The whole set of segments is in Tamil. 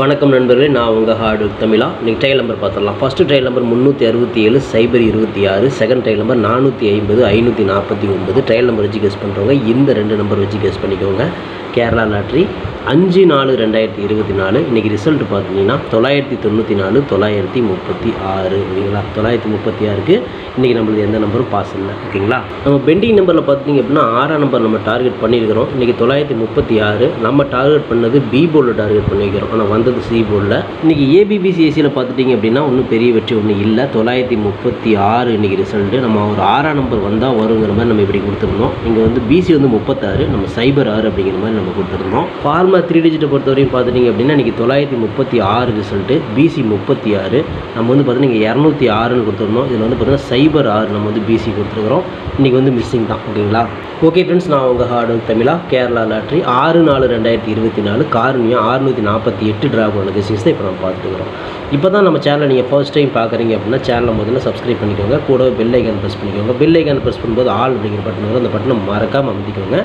வணக்கம் நண்பர்களே நான் உங்கள் ஹார்டு தமிழா. இன்றைக்கி ட்ரையல் நம்பர் பார்த்துடலாம். ஃபஸ்ட்டு ட்ரையல் நம்பர் முந்நூற்றி அறுபத்தி ஏழு சைபர் இருபத்தி ஆறு செகண்ட் ட்ரையல் நம்பர் நானூற்றி ஐம்பது ஐநூற்றி நாற்பத்தி ஒன்பது. ட்ரையல் நம்பர் வச்சு கெஸ் பண்ணுறவங்க இந்த ரெண்டு நம்பர் வச்சு கெஸ் பண்ணிக்கோங்க. கேரளா லாட்ரி அஞ்சு நாலு ரெண்டாயிரத்தி இருபத்தி நாலு. இன்றைக்கி ரிசல்ட் பார்த்தீங்கன்னா தொள்ளாயிரத்தி தொண்ணூற்றி நாலு தொள்ளாயிரத்தி முப்பத்தி ஆறு. ஓகேங்களா தொள்ளாயிரத்தி முப்பத்தி ஆறுக்கு இன்றைக்கி நம்மளுக்கு எந்த நம்பரும் பாஸ் இல்லை. ஓகேங்களா? நம்ம பெண்டிங் நம்பரில் பார்த்தீங்க அப்படின்னா ஆறாம் நம்பர் நம்ம டார்கெட் பண்ணியிருக்கிறோம். இன்றைக்கி தொள்ளாயிரத்தி முப்பத்தி ஆறு. நம்ம டார்கெட் பண்ணது பி போர்டில் டார்கெட் பண்ணியிருக்கிறோம் ஆனால் வந்தது சி போர்டில் இன்றைக்கி ஏபிபிசிஎஸ்சியில் பார்த்துட்டிங்க அப்படின்னா ஒன்றும் பெரிய வெற்றி ஒன்றும் இல்லை. தொள்ளாயிரத்தி முப்பத்தி ஆறு இன்றைக்கி ரிசல்ட்டு நம்ம ஒரு ஆறாம் நம்பர் வந்தால் வருங்கிற மாதிரி நம்ம இப்படி கொடுத்துருந்தோம். இங்கே வந்து பிசி வந்து முப்பத்தாறு நம்ம சைபர் ஆறு அப்படிங்கிற மாதிரி நம்ம கொடுத்துருந்தோம். ஃபார்ம் த்ரீ டிஜிட்டை பொறுத்தவரையும் பார்த்துட்டிங்க அப்படின்னா இன்றைக்கி தொள்ளாயிரத்தி முப்பத்தி ஆறு ரிசல்ட்டு பிசி முப்பத்தி ஆறு. நம்ம வந்து பார்த்தீங்கன்னா இங்கே இரநூத்தி ஆறுன்னு கொடுத்துருந்தோம். இதில் வந்து பார்த்தீங்கன்னா சைபர் ஆறு நம்ம வந்து பிசி கொடுத்துருக்குறோம். இன்றைக்கி வந்து மிஸ்ஸிங் தான் ஓகேங்களா? ஓகே ஃப்ரெண்ட்ஸ் நான் உங்கள் ஹார்டு தமிழா கேரளா லாட்ரி ஆறு நாலு ரெண்டாயிரத்தி இருபத்தி நாலு காரணியம் ஆறுநூற்றி நாற்பத்தி எட்டு ட்ராகோன கெஸிங்ஸ் தான் இப்போ நம்ம பார்த்துக்கிறோம் இப்போ தான் நம்ம சேனலை நீங்கள் ஃபர்ஸ்ட் டைம் பார்க்குறீங்க அப்படின்னா சேனலை முதல்ல சப்ஸ்கிரைப் பண்ணிக்கோங்க. கூடவே பெல் ஐக்கான் ப்ரெஸ் பண்ணிக்கோங்க. பெல் ஐக்கான் ப்ரெஸ் பண்ணும்போது ஆல் அப்படிங்கிற பட்டன் வரும். அந்த பட்டனை மறக்காமல் அமைதிக்கோங்க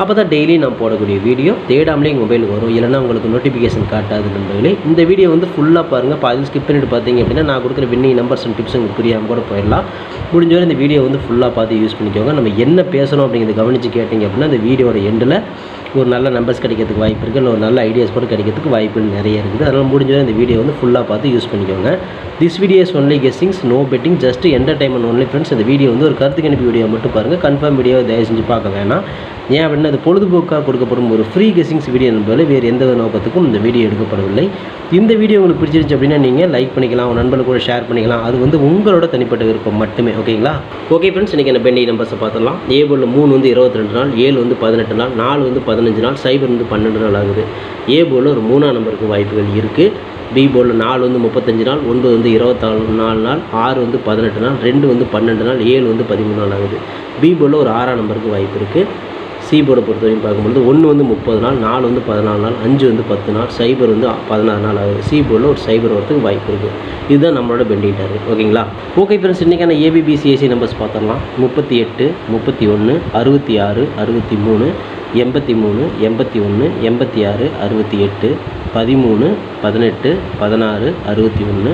அப்போ தான் டெய்லி நான் போடக்கூடிய வீடியோ தேடாமலே உங்கள் மொபைலுக்கு வரும். இல்லைனா உங்களுக்கு நோட்டிஃபிகேஷன் காட்டாது நண்பர்களே. இந்த வீடியோ வந்து ஃபுல்லாக பாருங்கள் பாதி ஸ்கிப் பண்ணிட்டு பார்த்தீங்க அப்படின்னா நான் கொடுக்குற வின்னிங் நம்பர்ஸ் அண்ட் டிப்ஸ் உங்களுக்கு புரியாமல் கூட போயிடலாம். முடிஞ்ச வரை இந்த வீடியோ வந்து ஃபுல்லாக பார்த்து யூஸ் பண்ணிக்கோங்க. நம்ம என்ன பேசணும் அப்படிங்கிறத கவனித்து கேட்டிங்க அப்படின்னா இந்த வீடியோட எண்டில் ஒரு நல்ல நம்பர்ஸ் கிடைக்கிறதுக்கு வாய்ப்பு இருக்குது இல்லை ஒரு நல்ல ஐடியாஸ் கூட கிடைக்கிறதுக்கு வாய்ப்புகள் நிறைய இருக்குது. அதனால் முடிஞ்சவரை இந்த வீடியோ வந்து ஃபுல்லாக பார்த்து யூஸ் பண்ணிக்கோங்க. This videos only guessings no betting just entertainment only friends இந்த வீடியோ வந்து ஒரு கருத்து கணிப்பு வீடியோ மட்டும் பாருங்கள் கன்ஃபார்ம் வீடியோ தயவு செஞ்சு பார்க்க வேணாம். ஏன் அப்படின்னா அது பொழுதுபோக்காக கொடுக்கப்படும் ஒரு ஃப்ரீ கெஸிங்ஸ் வீடியோ என்பதில் வேறு எந்த நோக்கத்துக்கும் இந்த வீடியோ எடுக்கப்படவில்லை. இந்த வீடியோ உங்களுக்கு பிடிச்சிருச்சு அப்படின்னா நீங்கள் லைக் பண்ணிக்கலாம் உங்கள் நண்பர்கள் கூட ஷேர் பண்ணிக்கலாம். அது வந்து உங்களோட தனிப்பட்ட விருப்பம் மட்டுமே ஓகேங்களா ஓகே ஃப்ரெண்ட்ஸ் இன்றைக்கி என்ன பெண்டி நம்பர்ஸை பார்த்துடலாம். ஏபோலில் மூணு வந்து இருபத்தி ரெண்டு நாள் ஏழு வந்து பதினெட்டு நாள் நாலு வந்து பதினஞ்சு நாள் சைபர் வந்து பன்னெண்டு நாள் ஆகுது. ஏ ஒரு மூணாம் நம்பருக்கு வாய்ப்புகள் இருக்குது பி போர்டில் நாலு வந்து முப்பத்தஞ்சு நாள் ஒன்பது வந்து இருபத்தாலு நாலு நாள் ஆறு வந்து பதினெட்டு நாள் ரெண்டு வந்து பன்னெண்டு நாள் ஏழு வந்து பதிமூணு நாள் ஆகுது. பி போர்டில் ஒரு ஆறாம் நம்பருக்கு வாய்ப்பு இருக்குது சி பொறுத்த வரைக்கும் பார்க்கும்பொழுது ஒன்று வந்து முப்பது நாள் நாலு வந்து பதினாலு நாள் அஞ்சு வந்து பத்து நாள் சைபர் வந்து பதினாறு நாள் ஆகுது. சீபோர்டில் ஒரு சைபர் வரத்துக்கு வாய்ப்பு இருக்குது இதுதான் நம்மளோட பெண்டிங் டார்கெட் ஓகேங்களா? ஓகே ஃப்ரெண்ட்ஸ் இன்றைக்கான ஏபிபிசிஎஸ்சி நம்பர்ஸ் பார்த்தோம்னா முப்பத்தி எட்டு முப்பத்தி ஒன்று அறுபத்தி ஆறு அறுபத்தி மூணு எண்பத்தி மூணு எண்பத்தி ஒன்று எண்பத்தி ஆறு அறுபத்தி எட்டு பதிமூணு பதினெட்டு பதினாறு அறுபத்தி ஒன்று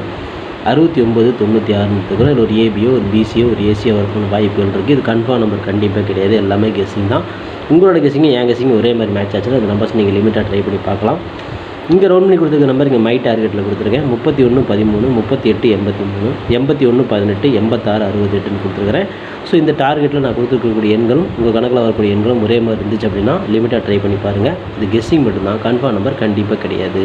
அறுபத்தி ஒம்பது தொண்ணூற்றி ஆறு இதில் ஒரு ஏபியோ ஒரு பிசியோ ஒரு ஏசியோ வரக்கூடிய வாய்ப்புகள் இருக்குது இது கன்ஃபார்ம் நம்பர் கண்டிப்பாக கிடையாது. எல்லாமே கெஸ்ஸிங் தான். உங்களோட கெஸ்ஸிங்கும் என் கெஸ்ஸிங் ஒரே மாதிரி மேட்ச் ஆச்சுன்னா அந்த நம்பர்ஸ் நீங்கள் லிமிட்டாக ட்ரை பண்ணி பார்க்கலாம். இங்கே ரவுண்ட் பண்ணி கொடுத்துருக்க நம்பர் இங்கே மை டார்கெட்டில் கொடுத்துருக்கேன். முப்பத்தி ஒன்று பதிமூணு முப்பத்தி எட்டு எண்பத்தி மூணு எண்பத்தி ஒன்று பதினெட்டு எண்பத்தாறு அறுபத்தெட்டுன்னு கொடுத்துருக்குறேன். கொடுத்துருக்கிறேன் ஸோ இந்த டார்கெட்டில் நான் கொடுத்துருக்கக்கூடிய எண்களும் உங்கள் கணக்கில் வரக்கூடிய எண்களும் ஒரே மாதிரி இருந்துச்சு அப்படின்னா லிமிட்டாக ட்ரை பண்ணி பாருங்கள் இது கெஸ்ஸிங் மட்டும்தான். கன்ஃபார்ம் நம்பர் கண்டிப்பாக கிடையாது.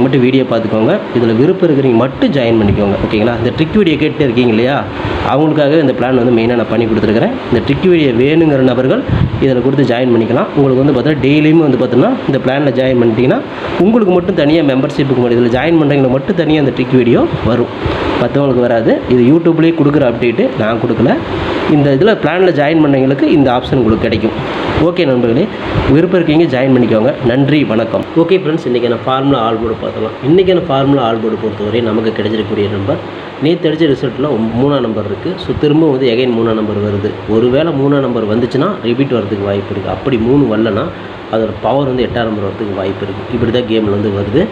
மட்டும் வீடியோ பார்த்துக்கோங்க. இதில் விருப்பம் இருக்கிறீங்க மட்டும் ஜாயின் பண்ணிக்கோங்க. ஓகேங்களா இந்த ட்ரிக் வீடியோ கேட்டு இருக்கீங்க இல்லையா? அவங்களுக்காக இந்த பிளான் வந்து மெயினாக நான் பண்ணி கொடுத்துருக்கிறேன். இந்த ட்ரிக் வீடியோ வேணுங்கிற நபர்கள் இதில் கொடுத்து ஜாயின் பண்ணிக்கலாம். உங்களுக்கு வந்து பார்த்தீங்கன்னா டெய்லியுமே வந்து பார்த்தீங்கன்னா இந்த பிளானில் ஜாயின் பண்ணிட்டீங்கன்னா உங்களுக்கு மட்டும் தனியாக மெம்பர்ஷிப்புக்கு மட்டும் இதில் ஜாயின் பண்ணுறீங்க மட்டும் தனியாக அந்த ட்ரிக் வீடியோ வரும். மற்றவங்களுக்கு வராது. இது யூடியூப்லேயே கொடுக்குற அப்டேட்டு நான் கொடுக்கல. இந்த இதில் பிளானில் ஜாயின் பண்ணவங்களுக்கு இந்த ஆப்ஷன் உங்களுக்கு கிடைக்கும். ஓகே நண்பர்களே விருப்பம் இருக்கீங்க ஜாயின் பண்ணிக்கோங்க. நன்றி வணக்கம். ஓகே ஃப்ரெண்ட்ஸ் இன்றைக்கான ஃபார்முலா ஆல் போர்டு பார்த்தலாம் இன்றைக்கான ஃபார்முலா ஆல் போர்டு பொறுத்தவரை நமக்கு கிடைச்சிருக்கக்கூடிய நம்பர் நேற்று அடித்த ரிசல்ட்டில் மூணாம் நம்பர் இருக்குது ஸோ திரும்ப வந்து எகைன் மூணாம் நம்பர் வருது. ஒருவேளை மூணாம் நம்பர் வந்துச்சுன்னா ரிப்பீட் வரதுக்கு வாய்ப்பு இருக்குது அப்படி மூணு வரலன்னா அதோட பவர் வந்து எட்டாம் நம்பர் வரதுக்கு வாய்ப்பு இருக்குது இப்படி தான் கேமில் வந்து வருது.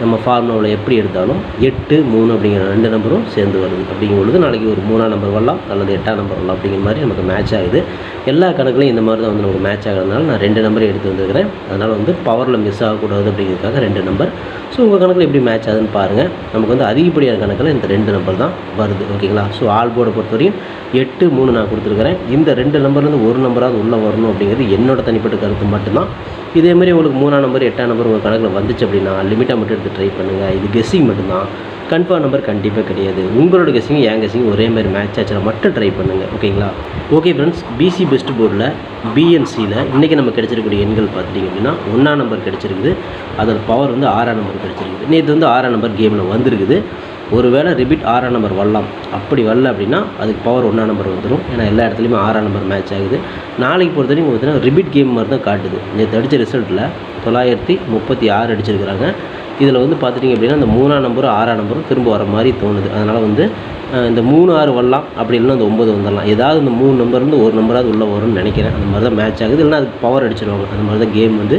நம்ம ஃபார்முலாவில் எப்படி எடுத்தாலும் எட்டு மூணு அப்படிங்கிற ரெண்டு நம்பரும் சேர்ந்து வருது. அப்படிங்கும் பொழுது நாளைக்கு ஒரு மூணாம் நம்பர் வரலாம். அல்லது எட்டாம் நம்பர் வரலாம் அப்படிங்கிற மாதிரி நமக்கு மேட்ச் ஆகுது. எல்லா கணக்குலையும் இந்த மாதிரி தான் வந்து நமக்கு மேட்ச் ஆகிறதுனால நான் ரெண்டு நம்பரை எடுத்து வந்துருக்கிறேன். அதனால் வந்து பவரில் மிஸ் ஆகக்கூடாது அப்படிங்கிறதுக்காக ரெண்டு நம்பர் ஸோ உங்கள் கணக்கில் எப்படி மேட்ச் ஆகுதுன்னு பாருங்கள் நமக்கு வந்து அதிகப்படியான கணக்கில் இந்த ரெண்டு நம்பர் தான் வருது. ஓகேங்களா ஸோ ஆல் போர்டை பொறுத்தவரையும் எட்டு மூணு நான் கொடுத்துருக்குறேன். இந்த ரெண்டு நம்பர்லேருந்து ஒரு நம்பராவது உள்ளே வரணும் அப்படிங்கிறது என்னோட தனிப்பட்ட கருத்து மட்டும்தான். இதே மாதிரி உங்களுக்கு மூணாம் நம்பர் எட்டாம் நம்பர் உங்கள் கணக்கில் வந்துச்சு அப்படின்னா லிமிட்டாக மட்டும் எடுத்து ட்ரை பண்ணுங்கள் இது கெஸ்ஸிங் மட்டும்தான். கன்ஃபார்ம் நம்பர் கண்டிப்பாக கிடையாது. உங்களோட கெஸ்ஸிங் என் கெஸ்ஸிங் ஒரே மாதிரி மேட்ச் ஆச்சுன்னா மட்டும் ட்ரை பண்ணுங்கள் ஓகேங்களா ஓகே ஃப்ரெண்ட்ஸ் பிசி பெஸ்ட் போர்டில் பிஎன்சியில் இன்றைக்கி நம்ம கிடைச்சிருக்கக்கூடிய எண்கள் பார்த்துட்டிங்க அப்படின்னா ஒன்றாம் நம்பர் கிடச்சிருக்குது. அதோட பவர் வந்து ஆறாம் நம்பர் கிடச்சிருக்குது. நேற்று வந்து ஆறாம் நம்பர் கேமில் வந்திருக்குது. ஒருவேளை ரிபீட் ஆறாம் நம்பர் வரலாம். அப்படி வரல அப்படின்னா அதுக்கு பவர் ஒன்றாம் நம்பர் வந்துடும் ஏன்னா எல்லா இடத்துலையுமே ஆறாம் நம்பர் மேட்ச் ஆகுது. நாளைக்கு பொறுத்த வரைக்கும் பார்த்தீங்கன்னா ரிபீட் கேம் மாதிரி தான் காட்டுது. நேற்று அடித்த ரிசல்ட்டில் தொள்ளாயிரத்தி முப்பத்தி ஆறு அடிச்சிருக்கிறாங்க. இதில் வந்து பார்த்துட்டிங்க அப்படின்னா இந்த மூணாம் நம்பரும் ஆறாம் நம்பரும் திரும்ப வர மாதிரி தோணுது. அதனால் வந்து இந்த மூணு ஆறு வரலாம். அப்படி இல்லைன்னா இந்த ஒம்பது வந்துடலாம் ஏதாவது இந்த மூணு நம்பர்லேருந்து ஒரு நம்பராவது உள்ளே வரும்னு நினைக்கிறேன். அந்த மாதிரி தான் மேட்ச் ஆகுது. இல்லைன்னா அதுக்கு பவர் அடிச்சிருவாங்க. அந்த மாதிரி தான் கேம் வந்து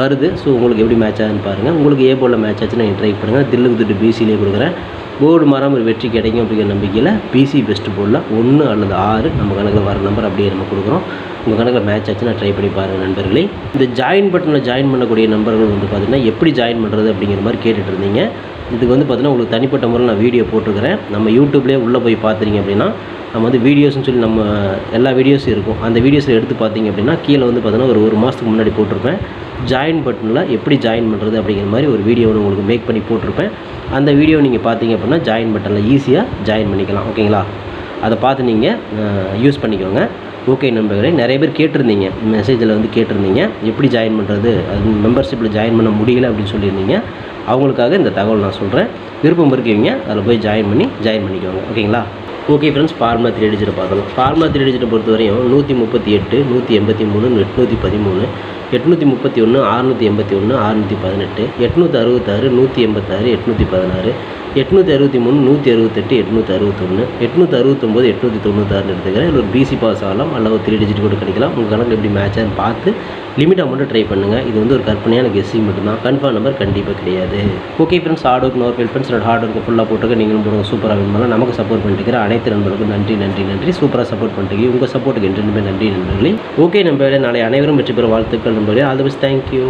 வருது. ஸோ உங்களுக்கு எப்படி மேட்ச் ஆகுதுன்னு பாருங்கள் உங்களுக்கு ஏ போர்டில் மேட்ச் ஆச்சுன்னா நீங்கள் ட்ரை பண்ணுங்கள் தில்லுக்கு திட்டு பிசிலேயே கொடுக்குறேன். போர்டு மாறாமல் ஒரு வெற்றி கிடைக்கும் அப்படிங்கிற நம்பிக்கையில் பிசி பெஸ்ட் போர்டில் ஒன்று அல்லது ஆறு நம்ம கணக்கில் வர நம்பர் அப்படியே நம்ம கொடுக்குறோம். உங்கள் கணக்கில் மேட்ச் ஆச்சுன்னா ட்ரை பண்ணி பாருங்கள் நண்பர்களே. இந்த ஜாயின் பட்டனில் ஜாயின் பண்ணக்கூடிய நம்பர்கள் வந்து பார்த்திங்கன்னா எப்படி ஜாயின் பண்ணுறது அப்படிங்கிற மாதிரி கேட்டுட்டு இருந்தீங்க. இதுக்கு வந்து பார்த்தீங்கன்னா உங்களுக்கு தனிப்பட்ட முறையில் நான் வீடியோ போட்டிருக்கிறேன். நம்ம யூடியூப்லேயே உள்ளே போய் பார்த்தீங்க அப்படின்னா நம்ம வந்து வீடியோஸ்னு சொல்லி நம்ம எல்லா வீடியோஸும் இருக்கும். அந்த வீடியோஸில் எடுத்து பார்த்தீங்க அப்படின்னா கீழே வந்து பார்த்தீங்கன்னா ஒரு ஒரு மாதத்துக்கு முன்னாடி போட்டிருப்பேன். ஜாயின் பட்டனில் எப்படி ஜாயின் பண்ணுறது அப்படிங்கிற மாதிரி ஒரு வீடியோ ஒன்று உங்களுக்கு மேக் பண்ணி போட்டிருப்பேன். அந்த வீடியோ நீங்கள் பார்த்தீங்க அப்படின்னா ஜாயின் பட்டனில் ஈஸியாக ஜாயின் பண்ணிக்கலாம் ஓகேங்களா அதை பார்த்து நீங்கள் யூஸ் பண்ணிக்கோங்க. ஓகே நண்பர்களே நிறைய பேர் கேட்டிருந்தீங்க. மெசேஜில் வந்து கேட்டிருந்தீங்க. எப்படி ஜாயின் பண்ணுறது அது மெம்பர்ஷிப்பில் ஜாயின் பண்ண முடியல அப்படின்னு சொல்லியிருந்தீங்க. அவங்களுக்காக இந்த தகவல் நான் சொல்கிறேன் விருப்பம் இருக்கீங்க அதில் போய் ஜாயின் பண்ணி ஜாயின் பண்ணிக்கோங்க ஓகேங்களா ஓகே ஃப்ரெண்ட்ஸ் ஃபார்முலா த்ரீ டிஜிட்டை பார்க்கலாம் ஃபார்முலா த்ரீ டிஜிட்டை பொறுத்த வரையும் நூற்றி முப்பத்தி எட்டு நூற்றி எண்பத்தி மூணு எட்நூற்றி பதிமூணு எட்நூற்றி முப்பத்தி ஒன்று அறுநூற்றி எண்பத்தி ஒன்று அறுநூற்றி பதினெட்டு எட்நூற்றி அறுபத்தாறு நூற்றி எண்பத்தாறு எட்நூற்றி பதினாறு எட்நூற்றி அறுபத்தி மூணு நூற்றி அறுபத்தெட்டு எட்நூற்றி அறுபத்தொன்று எட்நூற்றி அறுபத்தொம்போது எட்நூற்றி தொண்ணூத்தாறுன்னு எடுத்துக்கிறேன் இல்லை ஒரு பிசி பாஸ் ஆகலாம். அல்லது ஒரு த்ரீ டிஜிட் கூட கிடைக்கலாம். உங்கள் கணக்கில் எப்படி மேட்சான்னு பார்த்து லிமிட் அமௌண்ட்டு ட்ரை பண்ணுங்கள் இது வந்து ஒரு கற்பனையான கெஸ்ஸிங் மட்டும்தான். கன்ஃபார்ம் நம்பர் கண்டிப்பாக கிடையாது. Okay friends hard work nor friends என்னோட ஹார்ட் ஒர்க்கு ஃபுல்லாக போட்டுக்க நீங்களும் போடுங்க. சூப்பராக வின் நமக்கு சப்போர்ட் பண்ணிட்டு அனைத்து நண்பர்களுக்கும் நன்றி நன்றி நன்றி. சூப்பராக சப்போர்ட் பண்ணிட்டு உங்கள் சப்போர்ட்டுக்கு என்றுமே நன்றி நண்பர்களே. ஓகே நண்பர்களே நாளை அனைவரும் வெற்றி பெற வாழ்த்துக்கள் நண்பர்களே. All the best thank you